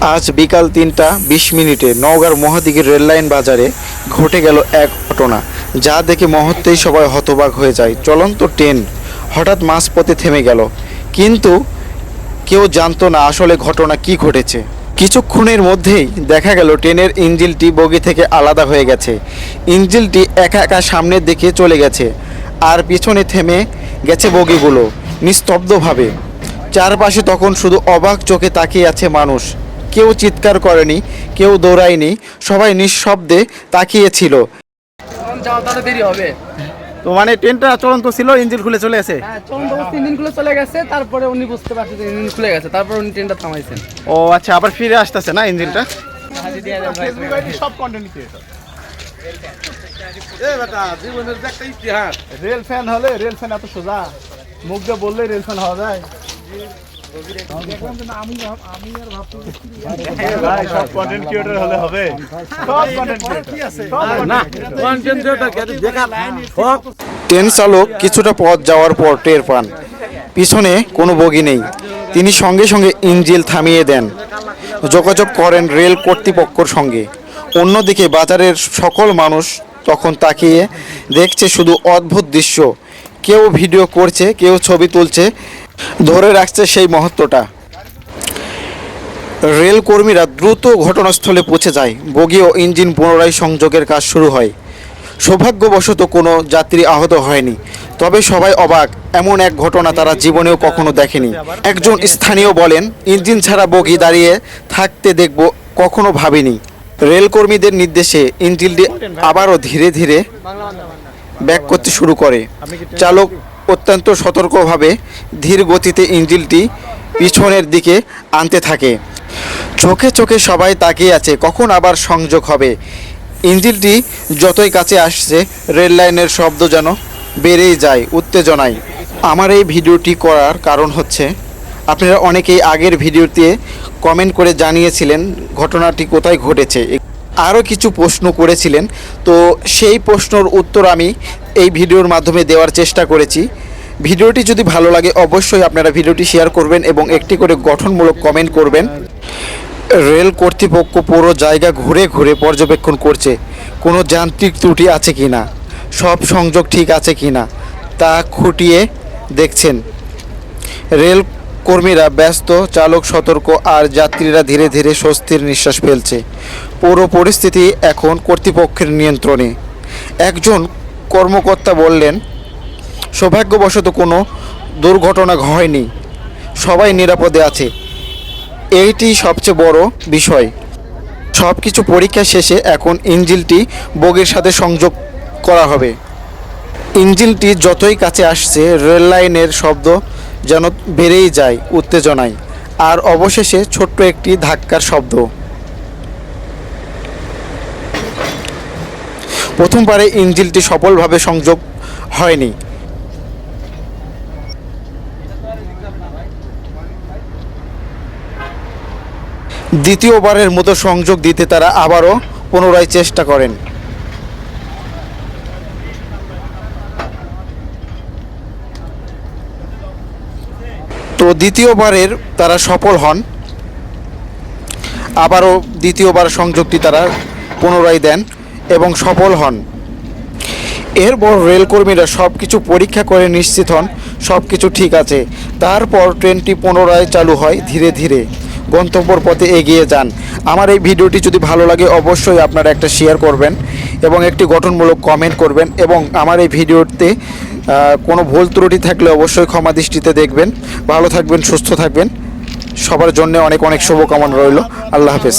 আজ বিকাল তিনটা বিশ মিনিটে নওগাঁর মহাদিঘির রেললাইন বাজারে ঘটে গেল এক ঘটনা, যা দেখে মুহূর্তেই সবাই হতবাক হয়ে যায়। চলন্ত ট্রেন হঠাৎ মাঝপথে থেমে গেল। কিন্তু কেউ জানতো না আসলে ঘটনা কি ঘটেছে। কিছুক্ষণের মধ্যেই দেখা গেল ট্রেনের ইঞ্জিলটি বগি থেকে আলাদা হয়ে গেছে। ইঞ্জিলটি একা একা সামনের দিকে চলে গেছে আর পিছনে থেমে গেছে বগিগুলো, নিস্তব্ধভাবে। চারপাশে তখন শুধু অবাক চোখে তাকিয়ে আছে মানুষ। কেউ চিৎকার করেনি কেউ দৌড়ায়নি সবাই নিঃশব্দে তাকিয়েছিল। দেরি হবে। তো মানে ট্রেনটা চলন্ত ছিল ইঞ্জিন খুলে চলে আসে হ্যাঁ চলন্ত অবস্থা ইঞ্জিন খুলে চলে গেছে তারপরে উনি বুঝতে পারছে যে ইঞ্জিন খুলে গেছে তারপর উনি ট্রেনটা থামাইছেন। ও আচ্ছা আবার ফিরে আসতেছে না ইঞ্জিনটা? সব কন্টেন্ট ইতিহাস। রেল ফ্যান হলে রেল ফ্যান এত সোজা। মুখ দিয়ে বললে রেল ফ্যান হওয়া যায়। ট্রেন চালক কিছুটা পথ যাওয়ার পর টের পান। পিছনে কোনো বগি নেই। তিনি সঙ্গে সঙ্গে ইঞ্জিল থামিয়ে দেন। যোগাযোগ করেন রেল কর্তৃপক্ষর সঙ্গে। অন্যদিকে বাজারের সকল মানুষ তখন তাকিয়ে দেখছে শুধু অদ্ভুত দৃশ্য। কেউ ভিডিও করছে, কেউ ছবি তুলছে। ধরে রাখছে সেই মহত্বটা। রেল কর্মীরা দ্রুত ঘটনাস্থলে পৌঁছে যায়। বগি ও ইঞ্জিন পুনরায় সংযোগের কাজ শুরু হয়। সৌভাগ্যবশত কোনো যাত্রী আহত হয়নি। তবে সবাই অবাক, এমন এক ঘটনা তারা জীবনেও কখনো দেখেনি। একজন স্থানীয় বলেন, ইঞ্জিন ছাড়া বগি দাঁড়িয়ে থাকতে দেখব কখনো ভাবিনি। রেলকর্মীদের নির্দেশে ইঞ্জিনটি আবারও ধীরে ধীরে ব্যাক করতে শুরু করে। চালক অত্যন্ত সতর্কভাবে ধীর গতিতে ইঞ্জিনটি পিছনের দিকে আনতে থাকে। চোখে চোখে সবাই তাকিয়ে আছে, কখন আবার সংযোগ হবে? ইঞ্জিনটি যতই কাছে আসছে, রেল লাইনের শব্দ যেন বেড়েই যায়, উত্তেজনায়। আমার এই ভিডিওটি করার কারণ হচ্ছে, আপনারা অনেকেই আগের ভিডিওতে কমেন্ট করে জানিয়েছিলেন ঘটনাটি কোথায় ঘটেছে। আরও কিছু প্রশ্ন করেছিলেন, তো সেই প্রশ্নর উত্তর আমি এই ভিডিওর মাধ্যমে দেওয়ার চেষ্টা করেছি। ভিডিওটি যদি ভালো লাগে, অবশ্যই আপনারা ভিডিওটি শেয়ার করবেন এবং একটি করে গঠনমূলক কমেন্ট করবেন। রেল কর্তৃপক্ষ পুরো জায়গা ঘুরে ঘুরে পর্যবেক্ষণ করছে। কোনো যান্ত্রিক ত্রুটি আছে কি না? সব সংযোগ ঠিক আছে কি না? তা খুঁটিয়ে দেখছেন। রেল কর্মীরা ব্যস্ত, চালক সতর্ক, আর যাত্রীরা ধীরে ধীরে স্বস্তির নিঃশ্বাস ফেলছে। পুরো পরিস্থিতি এখন কর্তৃপক্ষের নিয়ন্ত্রণে। একজন কর্মকর্তা বললেন, সৌভাগ্যবশত কোনো দুর্ঘটনা হয়নি সবাই নিরাপদে আছে। এইটি সবচেয়ে বড় বিষয়। সব কিছু পরীক্ষা শেষে এখন ইঞ্জিলটি বগির সাথে সংযোগ করা হবে। ইঞ্জিনটি যতই কাছে আসছে, রেল লাইনের শব্দ যেন বেড়েই যায় উত্তেজনায়। আর অবশেষে ছোট্ট একটি ধাক্কার শব্দ। প্রথমবারে ইঞ্জিলটি সফলভাবে সংযোগ হয়নি। দ্বিতীয়বারের মতো সংযোগ দিতে তারা আবারও পুনরায় চেষ্টা করেন। তো দ্বিতীয়বারের তারা সফল হন। আবারও দ্বিতীয়বার সংযোগটি তারা পুনরায় দেন। এবং সফল হন। এরপর রেলকর্মীরা সব কিছু পরীক্ষা করে নিশ্চিত হন সব কিছু ঠিক আছে। তারপর ট্রেনটি পুনরায় চালু হয় ধীরে ধীরে। গন্তব্যর পথে এগিয়ে যান। আমার এই ভিডিওটি যদি ভালো লাগে, অবশ্যই আপনারা একটা শেয়ার করবেন এবং একটি গঠনমূলক কমেন্ট করবেন এবং আমার এই ভিডিওতে কোনো ভুল ত্রুটি থাকলে অবশ্যই ক্ষমা দৃষ্টিতে দেখবেন। ভালো থাকবেন, সুস্থ থাকবেন। সবার জন্য অনেক অনেক শুভকামনা রইল। আল্লাহ হাফেজ।